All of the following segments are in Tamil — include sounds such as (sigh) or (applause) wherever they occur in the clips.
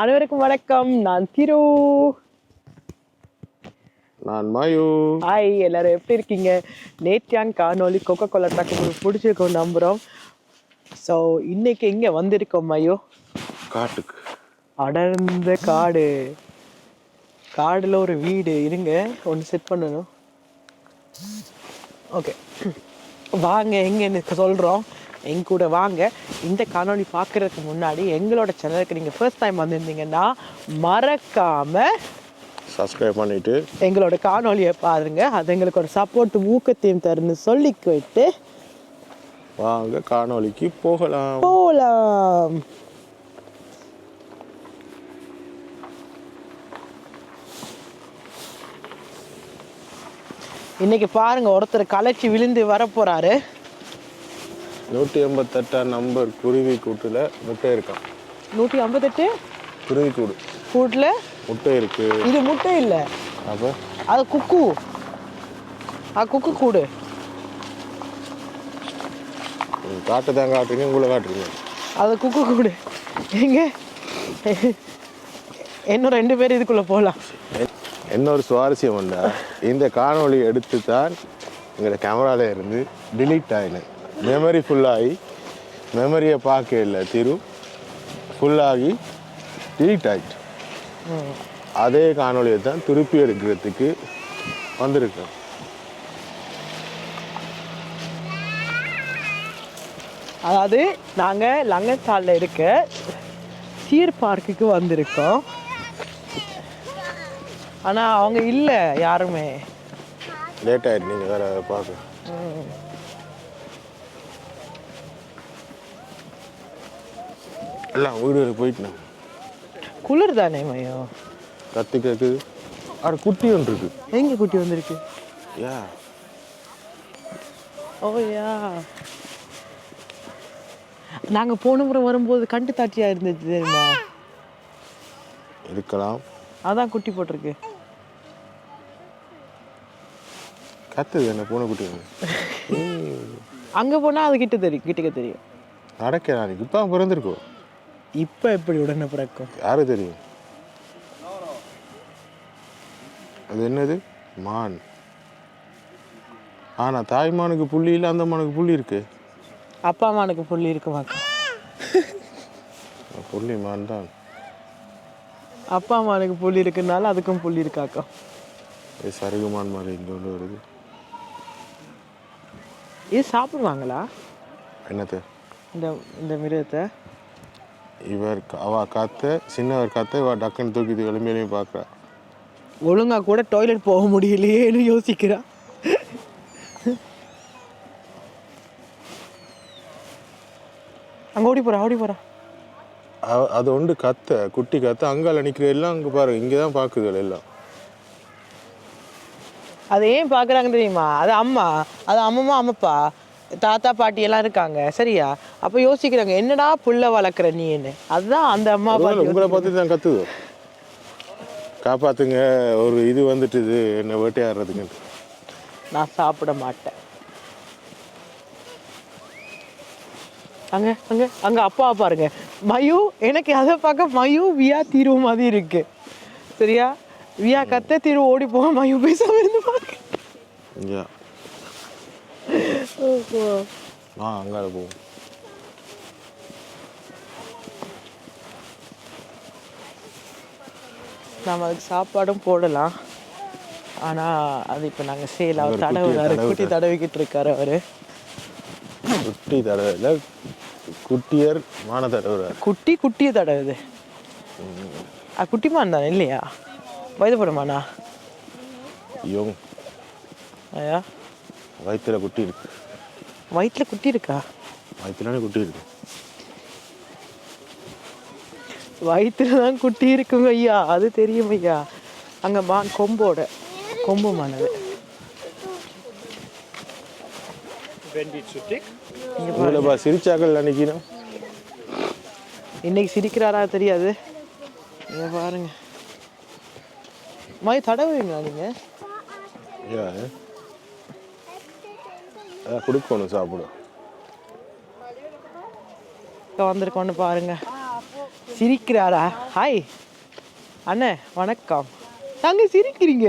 அனைவருக்கும் வணக்கம். நான் திரு. நான் மாயு. ஹாய் எல்லாரும் எப்படி இருக்கீங்க? நேத்தியான் காணொலி கொக்கோ கோலா ட்ராக் உங்களுக்கு பிடிச்சிருக்கோம் நம்புகிறோம் ஸோ இன்னைக்கு எங்கே வந்திருக்கோம் மையோ? காட்டுக்கு. அடர்ந்த காடு. காடுல ஒரு வீடு. இருங்க ஒன்று செட் பண்ணணும். ஓகே வாங்க எங்கன்னு சொல்கிறோம் எங்க கூட வாங்க. இந்த காணொளி பார்க்கறதுக்கு முன்னாடி எங்களோட சேனலுக்கு நீங்கள் ஃபர்ஸ்ட் டைம் வந்திருந்தீங்கன்னா மறக்காம சப்ஸ்கிரைப் பண்ணிட்டு எங்களோட காணொளியை பாருங்க. அது எங்களுக்கு ஒரு சப்போர்ட் ஊக்கத்தையும் தருன்னு சொல்லிக்கிட்டு வாங்க காணொளிக்கு போகலாம். போலாம். இன்னைக்கு பாருங்க ஒருத்தர் கலைச்சி விழுந்து வர போறாரு நூற்றி எண்பத்தெட்டாம் நம்பர் குருவி கூட்டுல முட்டை இருக்கான் நூற்றி ஐம்பத்தெட்டு? குருவி கூடு. கூட்டில்? முட்டை இருக்கு. இது முட்டை இல்லை. அப்போ? அது குக்கு. அது குக்கு கூடு. காட்டு தான் காட்டுறீங்க உங்களை காட்டுறீங்க. அது குக்கு கூடு. எங்க? இன்னும் ரெண்டு பேர் இதுக்குள்ள போகலாம் என்ன ஒரு சுவாரஸ்யம் வந்தா இந்த காணொளி எடுத்து தான் எங்களோட கேமரால இருந்து delete ஆயினேன். மெமரி ஃபுல்லாகி மெமரியை பார்க்க இல்லை திரு. ஃபுல்லாகி delete ஆயிட்டு அதே காணொளியை தான் திருப்பி எடுக்கிறதுக்கு வந்திருக்கேன் அதாவது நாங்கள் லங்கத்தாலில் இருக்க சீர் பார்க்குக்கு வந்திருக்கோம். ஆனால் அவங்க இல்லை யாருமே. லேட் ஆயிட்டு நீங்கள் வேற பார்க்க. எல்லாம் வீடு போயிட்டு குளிர் தானே மையோ? கத்தி கேட்குது அட குட்டி ஒன்று இருக்கு. எங்கே குட்டி வந்திருக்கு? யா. ஓயா நாங்கள் போன முறை வரும்போது கண்டு தாட்சியாக இருந்துச்சு தெரியுமா? இருக்கலாம். அதான் குட்டி போட்டிருக்கு. கத்துது என்ன பூனை குட்டி (laughs) அங்கே போனால் அது கிட்ட தெரியும் கிட்டக்க தெரியும். நடக்க நாளைக்கு இப்போ பிறந்திருக்கோம் இப்போ எப்படி உடனே பிறக்கும்? யாரு தெரியும்? அது என்னது? மான். ஆனா தாய்மானுக்கு புள்ளி இல்லை அந்த மானுக்கு புள்ளி இருக்கு. அப்பா அம்மானுக்கு புள்ளி இருக்க மாட்டோம் புள்ளி மான் தான். அப்பா அம்மானுக்கு புள்ளி இருக்குனால அதுக்கும் புள்ளி இருக்காக்கா. இது சருகு மான் மாதிரி இங்கே ஒன்று வருது. இது சாப்பிடுவாங்களா? என்னது இந்த இந்த மிருகத்தை? இவர் க- அவ காத்த சின்னவர் காத்த இவ டக்குன்னு தூக்கி எலும்பையிலையும் பார்க்குறா ஒழுங்கா கூட டாய்லெட் போக முடியலையேன்னு யோசிக்கிறா. அங்க ஓடி போறா ஓடி போறா. அவ- அது ஒன்று கத்த குட்டி கத்த அங்கால நிற்கிற எல்லாம் அங்கே பாருங்க இங்கே தான் பார்க்குது எல்லாம். அதை ஏன் பார்க்குறாங்க தெரியுமா? அது அம்மா அது அம்மம்மா அம்மப்பா. தாத்தா பாட்டி எல்லாம் இருக்காங்க. சரியா? அப்போ யோசிக்கிறாங்க என்னடா புள்ள வளர்க்குற நீன்னு? அதுதான் அந்த அம்மா பாட்டி உங்களை பார்த்து தான் கத்துது. காப்பாத்துங்க ஒரு இது வந்துட்டுது என்ன வேட்டையாடுறதுக்கு. நான் சாப்பிட மாட்டேன். அங்க அங்க அங்க அப்பா பாருங்க. மயு எனக்கு அதை பார்க்க மயு வியா தீர்வு மாதிரி இருக்கு. சரியா? வியா கத்த தீர்வு ஓடி போக மயு பேசாம இருந்து பாருங்க. இங்கே ஆ அங்கால போவோம் நம்ம அதுக்கு சாப்பாடும் போடலாம். ஆனா அது இப்ப நாங்க செய்யல அவர் தடவுறாரு. குட்டி தடவிக்கிட்டு இருக்காரு அவரு. குட்டி தடவை குட்டியர் மான தடவுறார் குட்டி குட்டியை தடவுது அது குட்டிமான் தானே இல்லையா? வயதுபடுமாண்ணா யோங். ஐயா வயிற்றுல குட்டி இருக்கு. வயிற்றுல குட்டி இருக்கா? வயிற்றுலானே குட்டி இருக்கு. வயிற்றுல தான் குட்டி இருக்குங்க ஐயா. அது தெரியும் ஐயா. அங்க மான் கொம்போட. கொம்பு மானது சிரிச்சாக்கள் நினைக்கிறோம் இன்னைக்கு சிரிக்கிறாரா தெரியாது. இங்க பாருங்க. மாதிரி தடவுவீங்களா நீங்க? ஏன் அதான் கொடுக்கணும் சாப்பிட. இப்போ வந்திருக்கோன்னு பாருங்க. சிரிக்கிறாரா? ஹாய். அண்ணே வணக்கம். நாங்க சிரிக்கிறீங்க?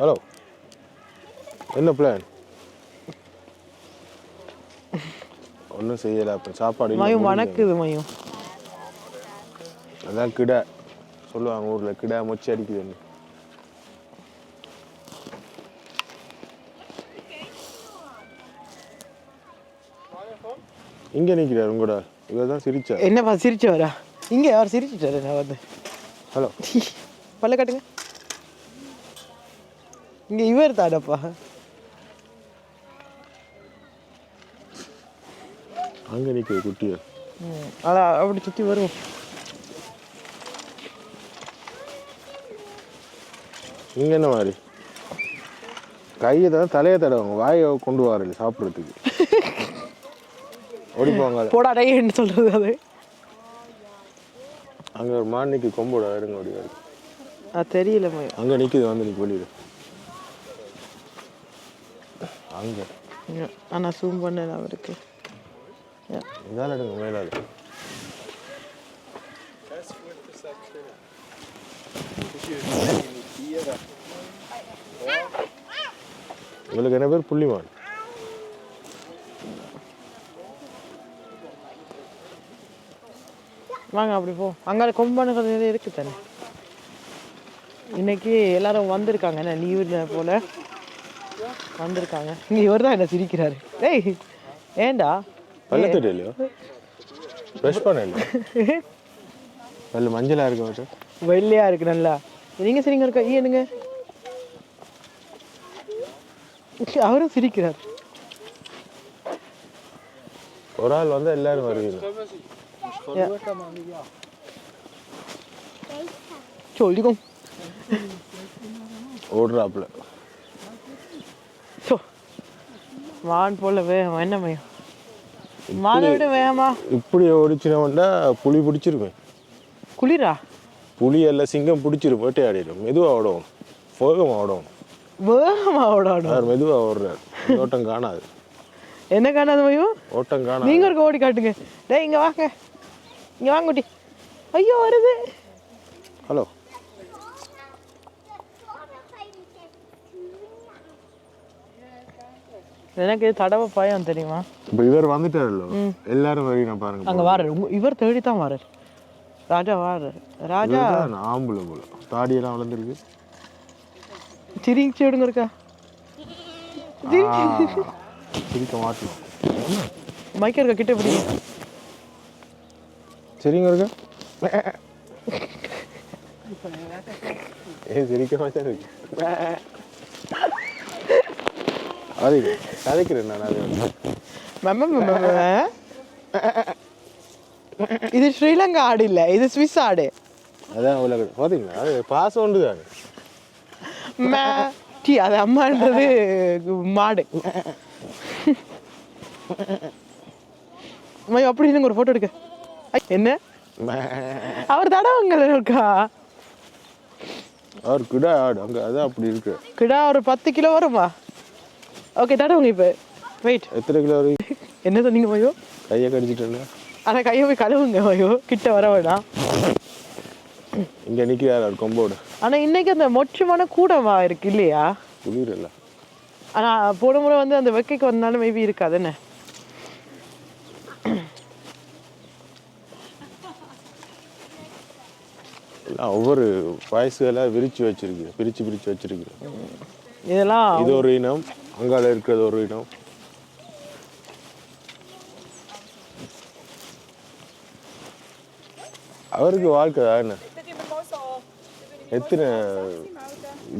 ஹலோ. என்ன பிளான் ஒன்றும் செய்யலை அப்போ சாப்பாடு மயம். வணக்குது மயம் அதான் கிடா. சொல்லுவாங்க ஊரில் கிடா மொச்சி அடிக்குதுன்னு. இங்கே நிற்கிறார் உங்களோட. இவர் தான் சிரிச்சார். என்னப்பா சிரிச்சவரா? இங்க அவர் சிரிச்சிட்டாரு நான் வந்து. ஹலோ. பல்ல காட்டுங்க. இங்க இவர் தானப்பா. அங்கே நிற்குது குட்டியர் அதான் அப்படி சுத்தி வரும் இங்கே என்ன மாதிரி? கையை தான் தலையை தடவுங்க. வாயை கொண்டு வரல சாப்பிட்றதுக்கு. ஓடி போங்க போடா டைன்னு சொல்றது அது. அங்கே ஒரு மாநிக்கு கொம்போட இருங்க ஓடி வருது அது தெரியல மயம் அங்கே நிற்குது வந்து நிற்க வெளியில. அங்கே. ஆனா சூம் பண்ணல அவருக்கு இதால் எடுங்க மேலாது உங்களுக்கு என்ன பேர்? புள்ளிமான். வாங்க அப்படி போ. அங்கே கொம்பானுகள் நிறைய இருக்கு தானே? இன்னைக்கு எல்லாரும் வந்திருக்காங்க. என்ன லீவு போல? வந்திருக்காங்க. இங்க இவர் தான் என்ன சிரிக்கிறாரு. டேய் ஏண்டா பல்ல தெரியலையோ ப்ரெஷ் பண்ண இல்லையா? நல்ல மஞ்சளாக இருக்க மட்டும் வெள்ளையா இருக்கு நல்லா. நீங்க சரிங்க இருக்கா? ஏனுங்க அவரும் சிரிக்கிறார். ஒரு ஆள் வந்து எல்லாரும் வருவீங்க. சொல்லிக்கும் ஓடுறாப்புல சோ வான் போல வேகம் என்ன மயம் மானை விட வேகமா இப்படி ஓடிச்சினோம்னா புலி பிடிச்சிருவேன் குளிரா புலி எல்லாம் சிங்கம் பிடிச்சிரும் வேட்டையாடிடும் மெதுவாக ஓடணும் வேகமாக ஓடணும் வேகமா ஓடாடும் யார் மெதுவாக ஓடுறாரு ஓட்டம் காணாது என்ன காணாத மயம் ஓட்டம் காணாது நீங்க ஒரு ஓடி காட்டுங்க டேய் இங்க வாங்க இங்க வாங்க குட்டி. ஐயோ வருது. ஹலோ. எனக்கு தடவை பயம் தெரியுமா? இப்போ இவர் வந்துட்டாருல்ல எல்லாரும் வரீங்க பாருங்க அங்க வாரு இவர் தேடி தான் வாரு ராஜா. வாரு ராஜா ஆம்பளை போல. தாடியெல்லாம் வளர்ந்துருக்கு. சிரிச்சு விடுங்க இருக்கா? சிரிக்க மாட்டோம். மைக்க இருக்க? கிட்ட பிடிங்க சரிங்க இருக்க ஏன் சிரிக்க மாட்டேன் இருக்கு அது கதைக்கிறேன் நான் அது மம்ம. இது ஸ்ரீலங்கா ஆடு இல்ல இது ஸ்விஸ் ஆடு அதான் உலக பார்த்தீங்களா அது பாசம் உண்டு தானே. டீ அது அம்மான்றது மாடு மையம் அப்படி ஒரு போட்டோ எடுக்க என்ன? அவர் தடவங்க இருக்கா? அவர் கிடா ஆடு அங்கே அதான் அப்படி இருக்கு. கிடா ஒரு பத்து கிலோ வருமா? ஓகே தடவுங்க இப்போ. வெயிட் எத்தனை கிலோ வரைக்கும் என்ன சொன்னீங்க மயோ? கையை கடிச்சிட்டேன்னா ஆனா கையை போய் கழுவுங்க மயோ. கிட்ட வர வேணாம். இங்கே நிற்கிறார் அவர் கொம்போடு? ஆனா இன்னைக்கு அந்த மொச்சமான கூடவா இருக்கு இல்லையா? குளிர் இல்லை. ஆனா போன முறை வந்து அந்த வெக்கைக்கு வந்தாலும் மேபி இருக்காது எல்லாம் ஒவ்வொரு வயசுகளாக விரிச்சு வச்சிருக்கு பிரிச்சு பிரிச்சு வச்சிருக்கு. இதெல்லாம் இது ஒரு இனம் அங்கால இருக்கிறது ஒரு இனம். அவருக்கு வாழ்க்கை தானே எத்தனை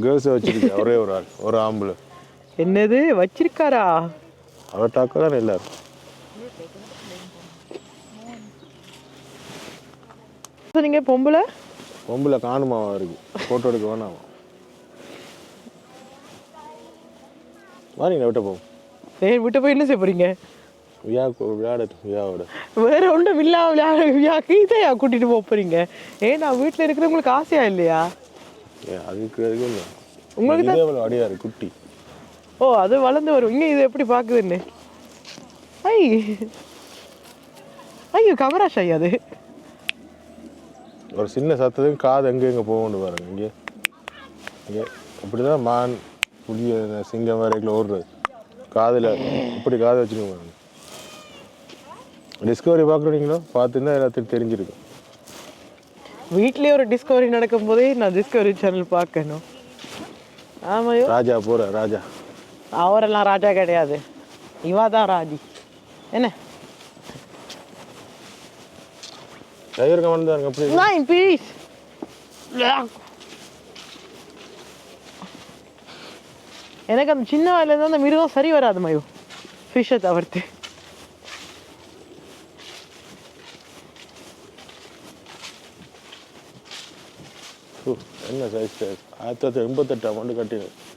கேர்ள்ஸை வச்சிருக்கு? ஒரே ஒரு ஆள் ஒரு ஆம்பளை. என்னது? வச்சிருக்காரா? அவர் டாக்க தானே எல்லாரும். நீங்க பொம்பளை? பொம்பளை காணுமாவா இருக்கு ஃபோட்டோ எடுக்க வேணாமா. வாரீங்க விட்ட போவோம் ஏன் விட்டு போய் என்ன செய்ய போறீங்க? வியா விளையாடட்டும் வியாவோட வேற ஒன்றும் இல்லாம விளையாட வியாக்கு இதையா கூட்டிட்டு போக போறீங்க. ஏன் நான் வீட்டுல இருக்கிறவங்களுக்கு ஆசையா இல்லையா? ஏ அதுக்கு அதுக்கு உங்களுக்கு இதே எவ்வளோ அடியாரு குட்டி. ஓ அது வளர்ந்து வரும். இங்க இது எப்படி பாக்குதுன்னு ஐ. ஐயோ கமரா ஷை அது. ஒரு சின்ன சத்தத்துக்கு காது எங்கே எங்கே போகணும் பாருங்க இங்கே. இங்கே. இப்படி தான் மான் இந்த சிங்கம் வரைக்கும் ஓடுறது. காதில் இப்படி காதை வச்சுக்கோங்க பாருங்க. டிஸ்கவரி பார்க்குறீங்களோ? பார்த்துன்னா எல்லாத்துக்கும் தெரிஞ்சிருக்கும். வீட்லயே ஒரு டிஸ்கவரி நடக்கும் போதே நான் டிஸ்கவரி சேனல் பார்க்கணும். ஆமாயோ? ராஜா போகிற ராஜா. அவரெல்லாம் ராஜா கிடையாது. இவா தான் ராஜி என்ன? டைகர் கமெண்ட் தான் அப்படி Nein, please. எனக்கு அந்த சின்ன வயசுலேருந்து அந்த மிருகம் சரி வராது மயோ. ஃபிஷ்ஷை தவிர்த்து. என்ன சைஸ் ஆயிரத்தி தொள்ளாயிரத்தி எண்பத்தெட்டாம் ஆண்டு கட்டினது ம்.